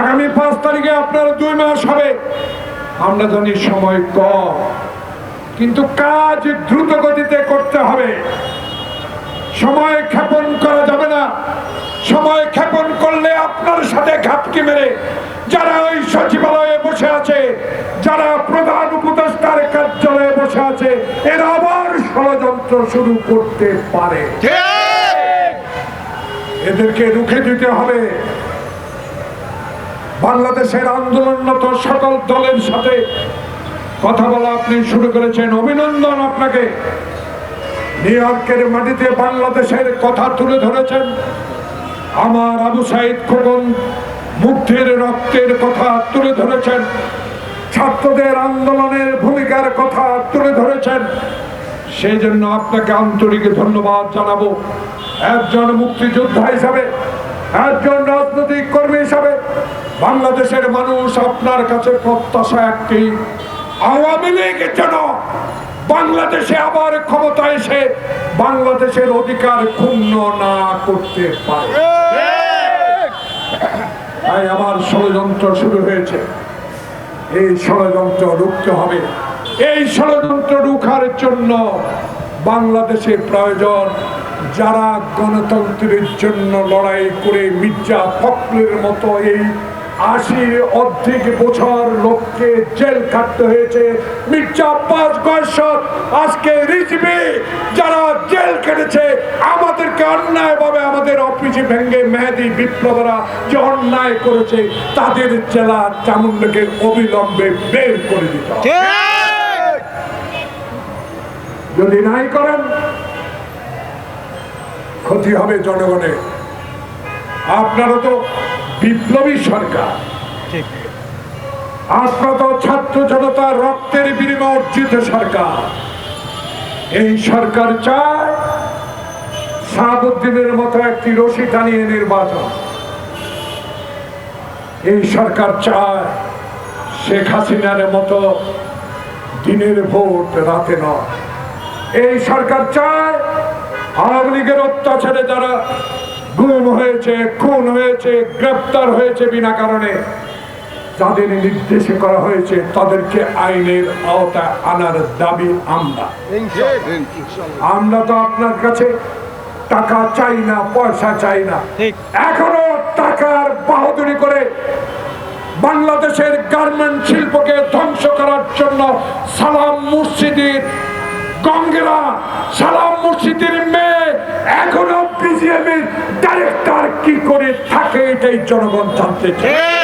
আগামী পাঁচ তারিখে আপনার দুই মাস হবে। আমরা জানি সময় কম কিন্তু কাজ দ্রুত গতিতে করতে হবে। সময় ক্ষেপণ করা যাবে না। সময় ক্ষেপণ করলে আপনার সাথে ঘাপটি মেরে যারা ওই সচিবালয়ে বসে আছে যারা প্রধান উপদেষ্টার কার্যালয়ে বসে আছে এরা আবার ষড়যন্ত্র শুরু করতে পারে। এদেরকে রুখে দিতে হবে। বাংলাদেশের আন্দোলনরত সকল দলের সাথে কথা বলা আপনি শুরু করেছেন। অভিনন্দন আপনাকে। নিউ ইয়র্কের মাটিতে বাংলাদেশের কথা তুলে ধরেছেন আমার আবু সাইদ খোকন। মুক্তির রক্তের কথা তুলে ধরেছেন। ছাত্রদের আন্দোলনের ভূমিকার কথা তুলে ধরেছেন। সেই জন্য আপনাকে আন্তরিক ধন্যবাদ জানাব। একজন মুক্তিযোদ্ধা হিসাবে, একজন রাজনৈতিক বাংলাদেশের মানুষ আপনার কাছে প্রত্যাশা একটি। আওয়ামী লীগ যেন বাংলাদেশে আবার ক্ষমতা এসে বাংলাদেশের অধিকার ক্ষুণ্ণ না করতে পারে। তাই আবার ষড়যন্ত্র শুরু হয়েছে। এই ষড়যন্ত্র রুখতে হবে। এই ষড়যন্ত্র রুখার জন্য বাংলাদেশে প্রয়োজন যারা গণতন্ত্রের জন্য লড়াই করে মির্জা ফখরুলের মতো এই আশির অর্ধেক বছর লোককে জেল কাটতে হয়েছে। মির্জা আব্বাস গয়সর আজকে রিজবি যারা জেল কেটেছে আমাদেরকে অন্যায়ভাবে আমাদের অফিসে ভেঙ্গে মেহেদি বিপ্লবরা যে অন্যায় করেছে তাদের জেলা চামুন্ডকে অবিলম্বে বের করে দিতে যদি নাই করেন ক্ষতি হবে জনগণের। আপনারা তো বিপ্লবী সরকার। আপনারা ছাত্র জনতার রক্তের বিনিময়ে অর্জিত সরকার। এই সরকার চায় শাহাবুদ্দিনের মতো একটি রশি টানিয়ে নির্বাচন। এই সরকার চায় শেখ হাসিনার মতো দিনের ভোট রাতে নয়। এই সরকার চায় আওয়ামী লীগের অত্যাচারে যারা গুম হয়েছে খুন হয়েছে গ্রেপ্তার হয়েছে বিনা কারণে। যাদের নির্দেশে করা হয়েছে তাদেরকে আইনের আওতায় আনার দাবি আমরা। আমরা তো আপনার কাছে টাকা চাই না পয়সা চাই না। এখনও টাকার বাহাদুরি করে বাংলাদেশের গার্মেন্ট শিল্পকে ধ্বংস করার জন্য সালাম মসজিদের গঙ্গেরা সালাম মসজিদের মেয়ে এখনও বিজিএমের ডাইরেক্টর কি করে থাকে এটাই জনগণ জানতে চায়।